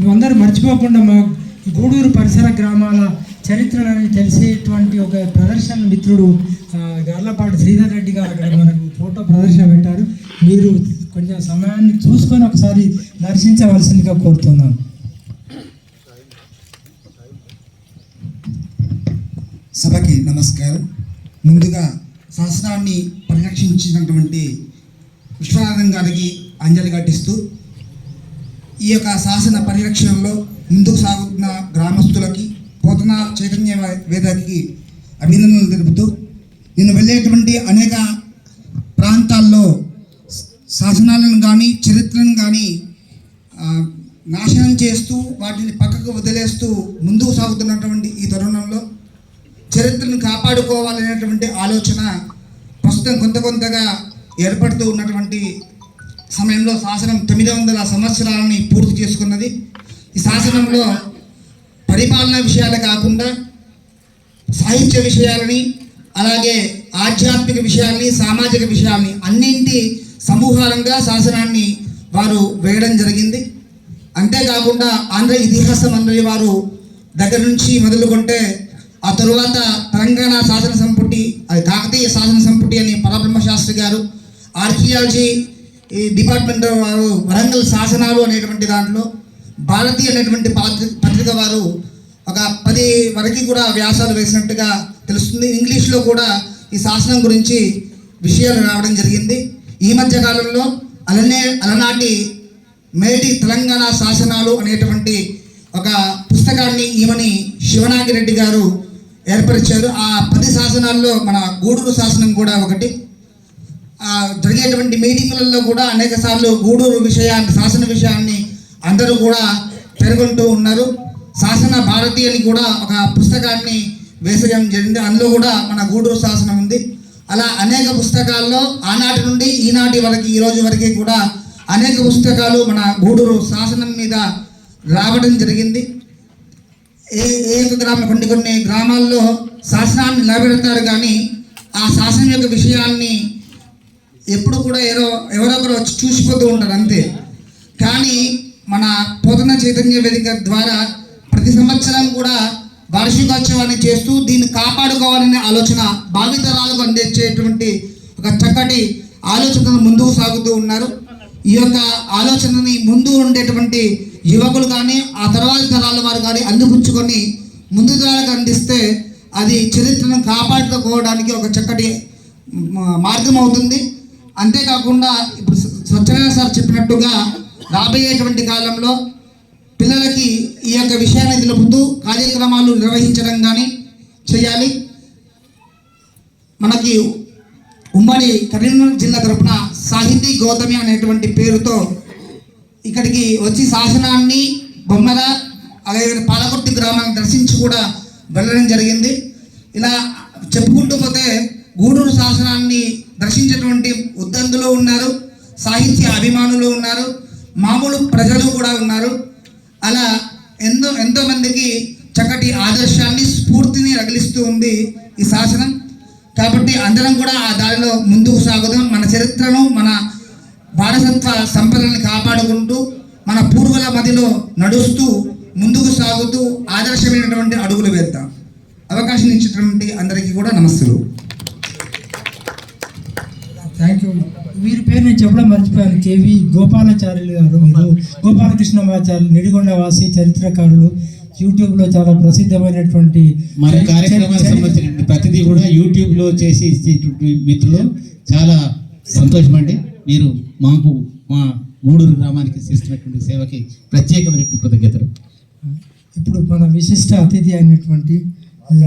మేమందరూ మర్చిపోకుండా మా గూడూరు పరిసర గ్రామాల చరిత్రలని తెలిసేటువంటి ఒక ప్రదర్శన మిత్రుడు గర్లపాటి శ్రీధర్ రెడ్డి గారు అక్కడ మనకు ఫోటో ప్రదర్శన పెట్టారు. మీరు కొంచెం సమయాన్ని చూసుకొని ఒకసారి దర్శించవలసిందిగా కోరుతున్నాను. సభకి నమస్కారం. ముందుగా శాసనాన్ని పరిరక్షించినటువంటి విశ్వనాథం గారికి అంజలి ఘటిస్తూ ఈ యొక్క శాసన పరిరక్షణలో ముందుకు సాగుతున్న గ్రామస్తులకి పోతన చైతన్య వేదానికి అభినందనలు తెలుపుతూ నేను వెళ్ళేటువంటి అనేక ప్రాంతాల్లో శాసనాలను కానీ చరిత్రను కానీ నాశనం చేస్తూ వాటిని పక్కకు వదిలేస్తూ ముందుకు సాగుతున్నటువంటి ఈ తరుణంలో చరిత్రను కాపాడుకోవాలనేటువంటి ఆలోచన ప్రస్తుతం కొంత కొంతగా ఏర్పడుతూ ఉన్నటువంటి సమయంలో శాసనం తొమ్మిది వందల సంవత్సరాలని పూర్తి చేసుకున్నది. ఈ శాసనంలో పరిపాలనా విషయాలే కాకుండా సాహిత్య విషయాలని అలాగే ఆధ్యాత్మిక విషయాల్ని సామాజిక విషయాల్ని అన్నింటి సమూహాలంగా శాసనాన్ని వారు వేయడం జరిగింది. అంతేకాకుండా ఆంధ్ర ఇతిహాస మండలి వారు దగ్గర నుంచి మొదలుకుంటే ఆ తరువాత తెలంగాణ శాసన సంపుటి అది కాకతీయ శాసన సంపుటి అని పరబ్రహ్మ శాస్త్రి గారు ఆర్కియాలజీ ఈ డిపార్ట్మెంట్ వారు వరంగల్ శాసనాలు అనేటువంటి దాంట్లో భారతి అనేటువంటి పత్రిక వారు ఒక పది వరకు కూడా వ్యాసాలు వేసినట్టుగా తెలుస్తుంది. ఇంగ్లీష్లో కూడా ఈ శాసనం గురించి విషయాలు రావడం జరిగింది. ఈ మధ్య కాలంలో అలనే అలనాటి మేటి తెలంగాణ శాసనాలు అనేటువంటి ఒక పుస్తకాన్ని ఈమని శివనాగిరెడ్డి గారు ఏర్పరిచారు. ఆ పది శాసనాల్లో మన గూడూరు శాసనం కూడా ఒకటి. జరిగేటువంటి మీటింగులలో కూడా అనేక సార్లు గూడూరు విషయాన్ని శాసన విషయాన్ని అందరూ కూడా పేర్కొంటూ ఉన్నారు. శాసన భారతి అని కూడా ఒక పుస్తకాన్ని వేసడం జరిగింది. అందులో కూడా మన గూడూరు శాసనం ఉంది. అలా అనేక పుస్తకాల్లో ఆనాటి నుండి ఈనాటి వరకు ఈ రోజు వరకు కూడా అనేక పుస్తకాలు మన గూడూరు శాసనం మీద రావడం జరిగింది. ఏ ఏ గ్రామ కొన్ని కొన్ని గ్రామాల్లో శాసనాన్ని నిలబెడతారు కానీ ఆ శాసనం యొక్క విషయాన్ని ఎప్పుడు కూడా ఎవరో ఎవరొకరు వచ్చి చూసిపోతూ ఉంటారు అంతే. కానీ మన పోతన చైతన్య వేదిక ద్వారా ప్రతి సంవత్సరం కూడా వార్షికోత్సవాన్ని చేస్తూ దీన్ని కాపాడుకోవాలనే ఆలోచన భావితరాలకు అందించేటువంటి ఒక చక్కటి ఆలోచనను ముందుకు సాగుతూ ఉన్నారు. ఈ యొక్క ఆలోచనని ముందు ఉండేటువంటి యువకులు కానీ ఆ తర్వాత తరాల వారు కానీ అందిపుచ్చుకొని ముందు తరాలకు అందిస్తే అది చరిత్రను కాపాడుకోవడానికి ఒక చక్కటి మార్గం అవుతుంది అంతేకాకుండా ఇప్పుడు స్వ- సార్ చెప్పినట్టుగా రాబోయేటువంటి కాలంలో పిల్లలకి ఈ యొక్క విషయాన్ని తెలుపుతూ కార్యక్రమాలు నిర్వహించడం కానీ చేయాలి. మనకి ఉమ్మడి కరీంనగర్ జిల్లా తరపున సాహితీ గౌతమి అనేటువంటి పేరుతో ఇక్కడికి వచ్చి శాసనాన్ని బొమ్మల అలాగే పాలకుర్తి గ్రామాన్ని దర్శించి కూడా వెళ్ళడం జరిగింది. ఇలా చెప్పుకుంటూ పోతే గూడూరు శాసనాన్ని దర్శించేటువంటి ఉద్దందులు ఉన్నారు సాహిత్య అభిమానులు ఉన్నారు మామూలు ప్రజలు కూడా ఉన్నారు. అలా ఎంతో ఎంతోమందికి చక్కటి ఆదర్శాన్ని స్ఫూర్తిని రగిలిస్తూ ఉంది ఈ శాసనం. కాబట్టి అందరం కూడా ఆ దారిలో ముందుకు సాగుదాం. మన చరిత్రను మన వారసత్వ సంపదలను కాపాడుకుంటూ మన పూర్వుల మదిలో నడుస్తూ ముందుకు సాగుతూ ఆదర్శమైనటువంటి అడుగులు వేద్దాం. అవకాశం ఇచ్చినటువంటి అందరికీ కూడా నమస్తులు వీరి పేరు నేను చెప్పడం మర్చిపోయాను. కేవి గోపాలాచార్యులు గారు మీరు. గోపాలకృష్ణమాచార్యులు నిడిగొండ వాసి చరిత్రకారులు. యూట్యూబ్లో చాలా ప్రసిద్ధమైనటువంటి మన చరి- సంబంధించిన ప్రతిదీ కూడా యూట్యూబ్లో చేసి ఇచ్చేటువంటి మిత్రులు. చాలా సంతోషం అండి. మీరు మాకు మా గూడూరు గ్రామానికి చేస్తున్నటువంటి సేవకి ప్రత్యేకమైనటువంటి కృతజ్ఞతలు. ఇప్పుడు మన విశిష్ట అతిథి అయినటువంటి